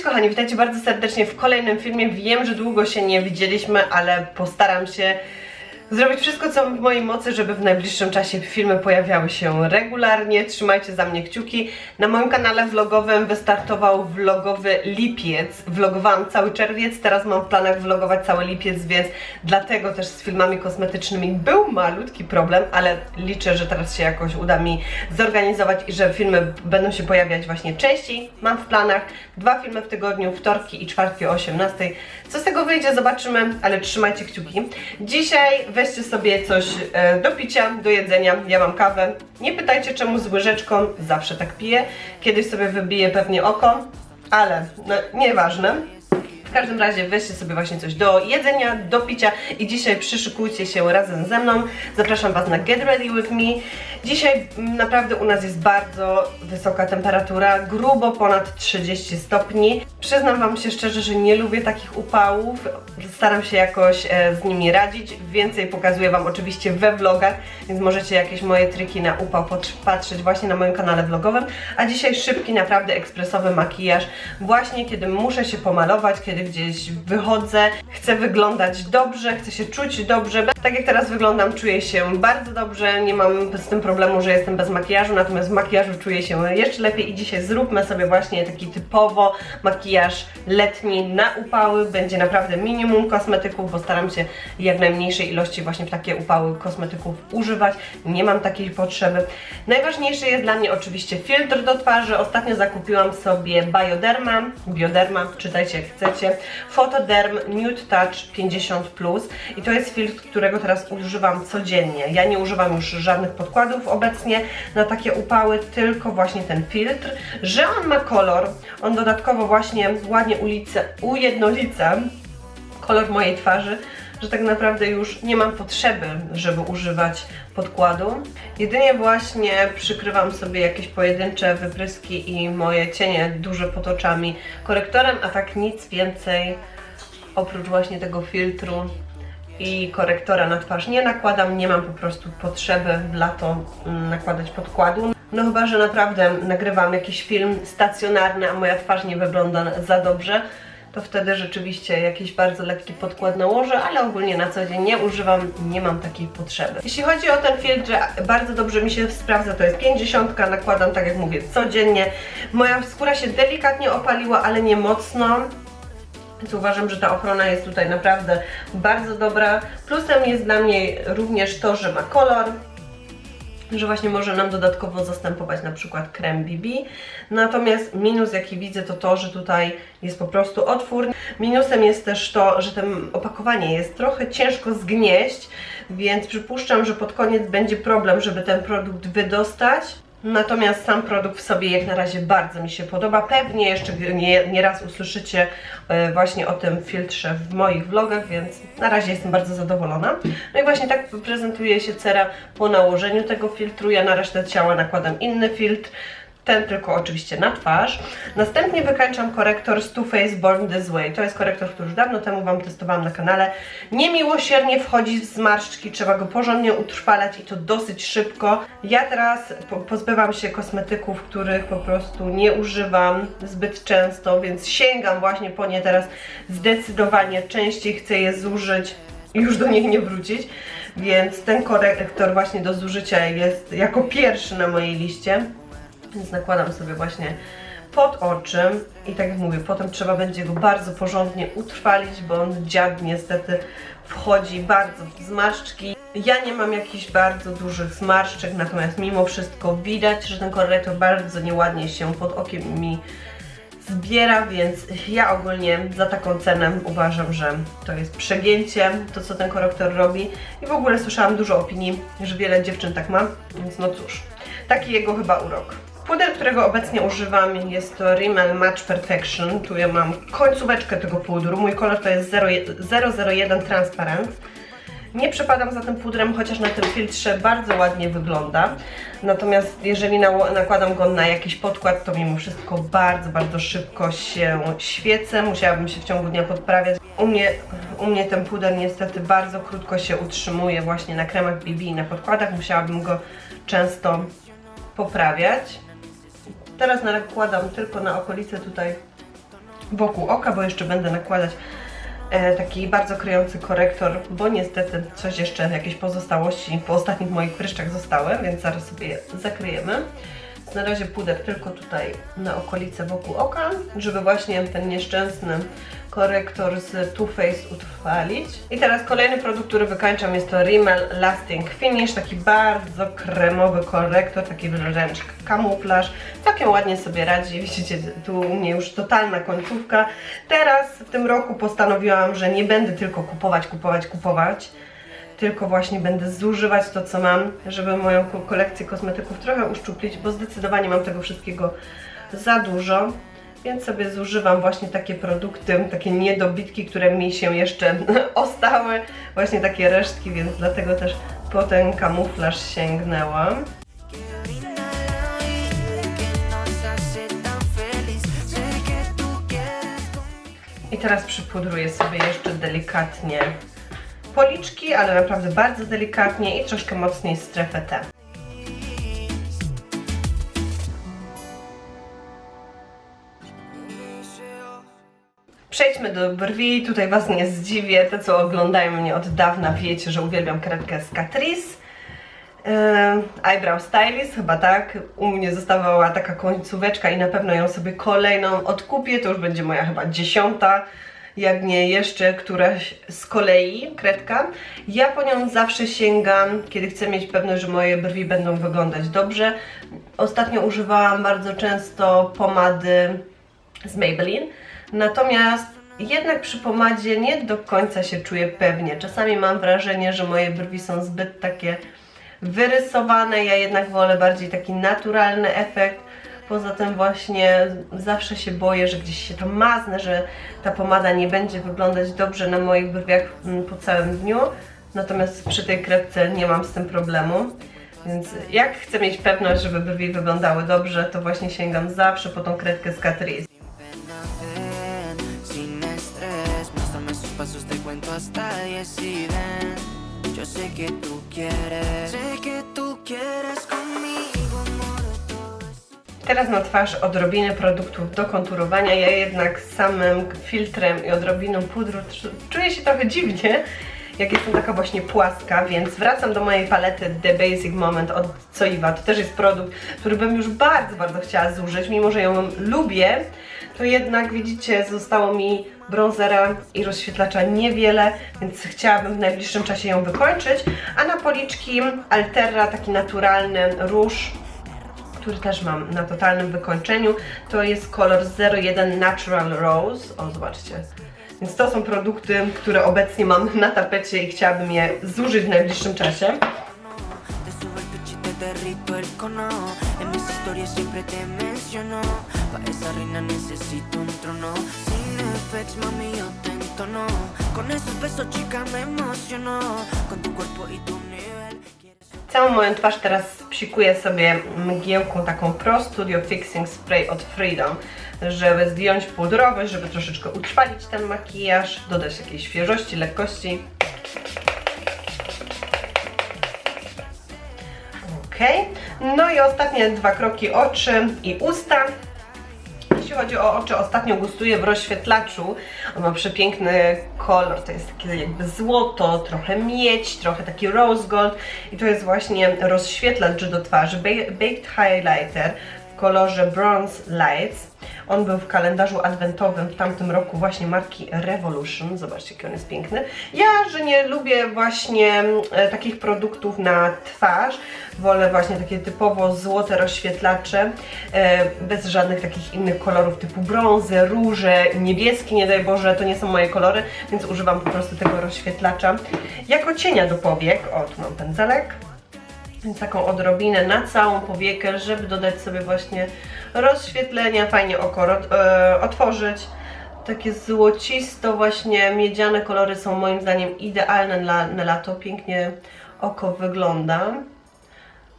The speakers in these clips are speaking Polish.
Cześć kochani, witajcie bardzo serdecznie w kolejnym filmie. Wiem, że długo się nie widzieliśmy, ale postaram się zrobić wszystko, co w mojej mocy, żeby w najbliższym czasie filmy pojawiały się regularnie. Trzymajcie za mnie kciuki. Na moim kanale vlogowym wystartował vlogowy lipiec. Vlogowałam cały czerwiec, teraz mam w planach vlogować cały lipiec, więc dlatego też z filmami kosmetycznymi był malutki problem, ale liczę, że teraz się jakoś uda mi zorganizować i że filmy będą się pojawiać właśnie częściej. Mam w planach dwa filmy w tygodniu, wtorki i czwartki o 18. Co z tego wyjdzie, zobaczymy, ale trzymajcie kciuki. Dzisiaj weźcie sobie coś e, do picia, do jedzenia. Ja mam kawę. Nie pytajcie czemu z łyżeczką, zawsze tak piję. Kiedyś sobie wybiję pewnie oko, ale no, nieważne. W każdym razie weźcie sobie właśnie coś do jedzenia, do picia i dzisiaj przyszykujcie się razem ze mną. Zapraszam Was na Get Ready With Me. Dzisiaj naprawdę u nas jest bardzo wysoka temperatura, grubo ponad 30 stopni. Przyznam Wam się szczerze, że nie lubię takich upałów. Staram się jakoś e, z nimi radzić. Więcej pokazuję Wam oczywiście we vlogach, więc możecie jakieś moje triki na upał patrzeć właśnie na moim kanale vlogowym. A dzisiaj szybki, naprawdę ekspresowy makijaż. Właśnie kiedy muszę się pomalować, kiedy gdzieś wychodzę, chcę wyglądać dobrze, chcę się czuć dobrze. Tak jak teraz wyglądam, czuję się bardzo dobrze, nie mam z tym problemu, że jestem bez makijażu, natomiast w makijażu czuję się jeszcze lepiej i dzisiaj zróbmy sobie właśnie taki typowo makijaż letni na upały. Będzie naprawdę minimum kosmetyków, bo staram się jak najmniejszej ilości właśnie w takie upały kosmetyków używać. Nie mam takiej potrzeby. Najważniejszy jest dla mnie oczywiście filtr do twarzy. Ostatnio zakupiłam sobie Bioderma, Bioderma, czytajcie jak chcecie, Photoderm Nude Touch 50+. I to jest filtr, którego teraz używam codziennie. Ja nie używam już żadnych podkładów obecnie na takie upały, tylko właśnie ten filtr, że on ma kolor, on dodatkowo właśnie ładnie ulice, ujednolica kolor mojej twarzy, że tak naprawdę już nie mam potrzeby, żeby używać podkładu. Jedynie właśnie przykrywam sobie jakieś pojedyncze wypryski i moje cienie duże pod oczami korektorem, a tak nic więcej oprócz właśnie tego filtru i korektora na twarz nie nakładam, nie mam po prostu potrzeby w lato mm, nakładać podkładu. No chyba, że naprawdę nagrywam jakiś film stacjonarny, a moja twarz nie wygląda za dobrze, to wtedy rzeczywiście jakiś bardzo lekki podkład nałożę, ale ogólnie na co dzień nie używam, nie mam takiej potrzeby. Jeśli chodzi o ten filtr, bardzo dobrze mi się sprawdza, to jest 50, nakładam tak jak mówię codziennie. Moja skóra się delikatnie opaliła, ale nie mocno. Więc uważam, że ta ochrona jest tutaj naprawdę bardzo dobra. Plusem jest dla mnie również to, że ma kolor, że właśnie może nam dodatkowo zastępować na przykład krem BB. Natomiast minus jaki widzę to to, że tutaj jest po prostu otwór. Minusem jest też to, że ten opakowanie jest trochę ciężko zgnieść, więc przypuszczam, że pod koniec będzie problem, żeby ten produkt wydostać. Natomiast sam produkt w sobie jak na razie bardzo mi się podoba. Pewnie jeszcze nie, nie raz usłyszycie e, właśnie o tym filtrze w moich vlogach, więc na razie jestem bardzo zadowolona. No i właśnie tak prezentuje się cera po nałożeniu tego filtru. Ja na resztę ciała nakładam inny filtr. Ten tylko oczywiście na twarz. Następnie wykańczam korektor z Too Faced Born This Way. To jest korektor, który już dawno temu Wam testowałam na kanale. Niemiłosiernie wchodzi w zmarszczki, trzeba go porządnie utrwalać i to dosyć szybko. Ja teraz po pozbywam się kosmetyków, których po prostu nie używam zbyt często, więc sięgam właśnie po nie teraz zdecydowanie częściej chcę je zużyć i już do nich nie wrócić. Więc ten korektor właśnie do zużycia jest jako pierwszy na mojej liście. Więc nakładam sobie właśnie pod oczy i tak jak mówię, potem trzeba będzie go bardzo porządnie utrwalić, bo on dziad niestety wchodzi bardzo w zmarszczki. Ja nie mam jakichś bardzo dużych zmarszczek, natomiast mimo wszystko widać, że ten korektor bardzo nieładnie się pod okiem mi zbiera, więc ja ogólnie za taką cenę uważam, że to jest przegięcie, to co ten korektor robi. I w ogóle słyszałam dużo opinii, że wiele dziewczyn tak ma, więc no cóż, taki jego chyba urok. Puder, którego obecnie używam jest to Rimmel Match Perfection. Tu ja mam końcóweczkę tego pudru. Mój kolor to jest 001 Transparent. Nie przepadam za tym pudrem, chociaż na tym filtrze bardzo ładnie wygląda. Natomiast jeżeli nakładam go na jakiś podkład, to mimo wszystko bardzo, bardzo szybko się świecę. Musiałabym się w ciągu dnia podprawiać. U mnie, u mnie ten puder niestety bardzo krótko się utrzymuje właśnie na kremach BB i na podkładach. Musiałabym go często poprawiać. Teraz nakładam tylko na okolice tutaj wokół oka, bo jeszcze będę nakładać e, taki bardzo kryjący korektor, bo niestety coś jeszcze, jakieś pozostałości po ostatnich moich pryszczach zostały, więc zaraz sobie je zakryjemy. Na razie puder tylko tutaj na okolice wokół oka, żeby właśnie ten nieszczęsny korektor z Too Faced utrwalić. I teraz kolejny produkt, który wykańczam jest to Rimmel Lasting Finish, taki bardzo kremowy korektor, taki wręcz kamuflaż. Całkiem ładnie sobie radzi, widzicie, tu u mnie już totalna końcówka. Teraz w tym roku postanowiłam, że nie będę tylko kupować, kupować, kupować, tylko właśnie będę zużywać to, co mam, żeby moją ko- kolekcję kosmetyków trochę uszczuplić, bo zdecydowanie mam tego wszystkiego za dużo. Więc sobie zużywam właśnie takie produkty, takie niedobitki, które mi się jeszcze ostały, właśnie takie resztki, więc dlatego też po ten kamuflaż sięgnęłam. I teraz przypudruję sobie jeszcze delikatnie policzki, ale naprawdę bardzo delikatnie i troszkę mocniej strefę T. Przejdźmy do brwi, tutaj Was nie zdziwię, te co oglądają mnie od dawna wiecie, że uwielbiam kredkę z Catrice. Eee, Eyebrow Stylist, chyba tak. U mnie zostawała taka końcóweczka i na pewno ją sobie kolejną odkupię. To już będzie moja chyba dziesiąta, jak nie jeszcze któraś z kolei kredka. Ja po nią zawsze sięgam, kiedy chcę mieć pewność, że moje brwi będą wyglądać dobrze. Ostatnio używałam bardzo często pomady z Maybelline. Natomiast jednak przy pomadzie nie do końca się czuję pewnie. Czasami mam wrażenie, że moje brwi są zbyt takie wyrysowane. Ja jednak wolę bardziej taki naturalny efekt. Poza tym właśnie zawsze się boję, że gdzieś się tam maznę, że ta pomada nie będzie wyglądać dobrze na moich brwiach mm, po całym dniu. Natomiast przy tej kredce nie mam z tym problemu. Więc jak chcę mieć pewność, żeby brwi wyglądały dobrze, to właśnie sięgam zawsze po tą kredkę z Catrice. Ven. Yo sé que tú quieres. Sé que tú quieres Teraz na twarz odrobinę produktów do konturowania. Ja jednak z samym filtrem i odrobiną pudru czuję się trochę dziwnie, jak jestem taka właśnie płaska, więc wracam do mojej palety The Basic Moment od Coiva. To też jest produkt, który bym już bardzo, bardzo chciała zużyć, mimo że ją lubię, to jednak widzicie, zostało mi bronzera i rozświetlacza niewiele, więc chciałabym w najbliższym czasie ją wykończyć, a na policzki Alterra taki naturalny róż który też mam na totalnym wykończeniu. To jest kolor 01 Natural Rose. O, zobaczcie. Więc to są produkty, które obecnie mam na tapecie i chciałabym je zużyć w najbliższym czasie. Con esos besos, chica, me emociono. Con tu cuerpo y tu Całą moją twarz teraz psikuję sobie mgiełką taką Pro Studio Fixing Spray od Freedom, żeby zdjąć pudrowość, żeby troszeczkę utrwalić ten makijaż, dodać jakiejś świeżości, lekkości. Ok. No i ostatnie dwa kroki oczy i usta. Chodzi o oczy, ostatnio gustuję w rozświetlaczu. On ma przepiękny kolor, to jest takie jakby złoto, trochę miedź, trochę taki rose gold i to jest właśnie rozświetlacz do twarzy, Ba- Baked Highlighter w kolorze Bronze Lights. On był w kalendarzu adwentowym w tamtym roku właśnie marki Revolution. Zobaczcie, jaki on jest piękny. Ja, że nie lubię właśnie e, takich produktów na twarz, wolę właśnie takie typowo złote rozświetlacze, e, bez żadnych takich innych kolorów typu brązy, róże, niebieski, nie daj Boże, to nie są moje kolory, więc używam po prostu tego rozświetlacza. Jako cienia do powiek, o tu mam pędzelek, więc taką odrobinę na całą powiekę, żeby dodać sobie właśnie rozświetlenia, fajnie oko e, otworzyć. Takie złocisto właśnie miedziane kolory są moim zdaniem idealne na, na lato, pięknie oko wygląda.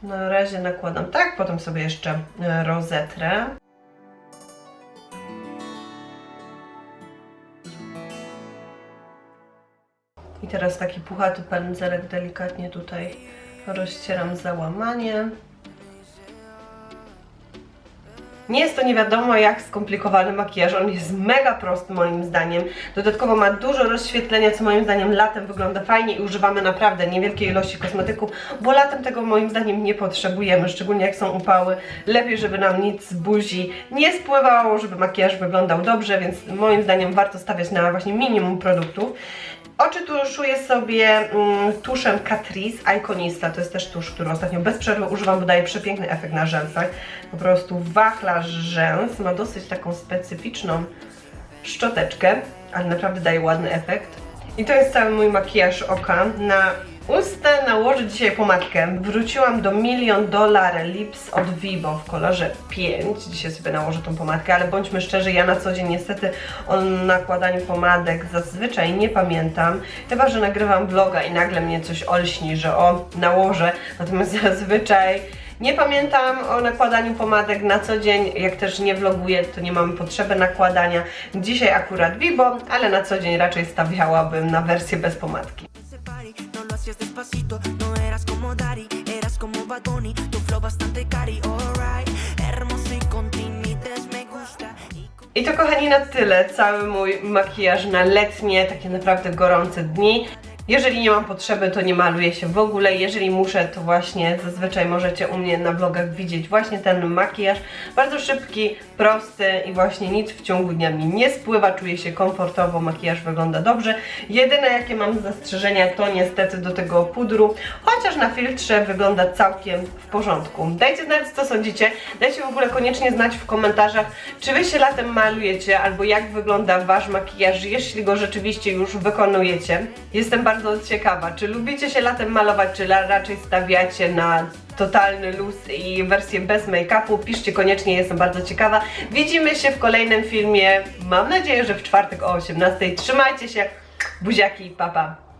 Na razie nakładam tak, potem sobie jeszcze e, rozetrę. I teraz taki puchaty pędzelek delikatnie tutaj rozcieram załamanie. Nie jest to nie wiadomo jak skomplikowany makijaż, on jest mega prosty moim zdaniem. Dodatkowo ma dużo rozświetlenia, co moim zdaniem latem wygląda fajnie i używamy naprawdę niewielkiej ilości kosmetyków, bo latem tego moim zdaniem nie potrzebujemy, szczególnie jak są upały. Lepiej, żeby nam nic z buzi nie spływało, żeby makijaż wyglądał dobrze, więc moim zdaniem warto stawiać na właśnie minimum produktów. Oczy tuszuję sobie mm, tuszem Catrice Iconista. To jest też tusz, który ostatnio bez przerwy używam, bo daje przepiękny efekt na rzęsach. Po prostu wachlarz rzęs ma dosyć taką specyficzną szczoteczkę, ale naprawdę daje ładny efekt. I to jest cały mój makijaż oka. Na usta nałożę dzisiaj pomadkę. Wróciłam do Million Dollar Lips od Vivo w kolorze 5. Dzisiaj sobie nałożę tą pomadkę, ale bądźmy szczerzy, ja na co dzień niestety o nakładaniu pomadek zazwyczaj nie pamiętam. Chyba, że nagrywam vloga i nagle mnie coś olśni, że o, nałożę. Natomiast zazwyczaj nie pamiętam o nakładaniu pomadek na co dzień, jak też nie vloguję, to nie mam potrzeby nakładania. Dzisiaj akurat Vivo, ale na co dzień raczej stawiałabym na wersję bez pomadki. No lo hacías despacito, no eras como Dari Eras como Bad Bunny, tu flow bastante cari Alright, hermoso y con timides me gusta. Y I to kochani na tyle, cały mój makijaż na letnie, takie naprawdę gorące dni. Jeżeli nie mam potrzeby, to nie maluję się w ogóle. Jeżeli muszę, to właśnie zazwyczaj możecie u mnie na vlogach widzieć właśnie ten makijaż. Bardzo szybki, prosty i właśnie nic w ciągu dnia mi nie spływa. Czuję się komfortowo, makijaż wygląda dobrze. Jedyne jakie mam zastrzeżenia to niestety do tego pudru, chociaż na filtrze wygląda całkiem w porządku. Dajcie znać co sądzicie. Dajcie w ogóle koniecznie znać w komentarzach, czy wy się latem malujecie, albo jak wygląda wasz makijaż, jeśli go rzeczywiście już wykonujecie. Jestem bardzo ciekawa, czy lubicie się latem malować, czy raczej stawiacie na totalny luz i wersję bez make-upu. Piszcie koniecznie, jestem bardzo ciekawa. Widzimy się w kolejnym filmie. Mam nadzieję, że w czwartek o 18:00. Trzymajcie się. Buziaki, papa. Pa.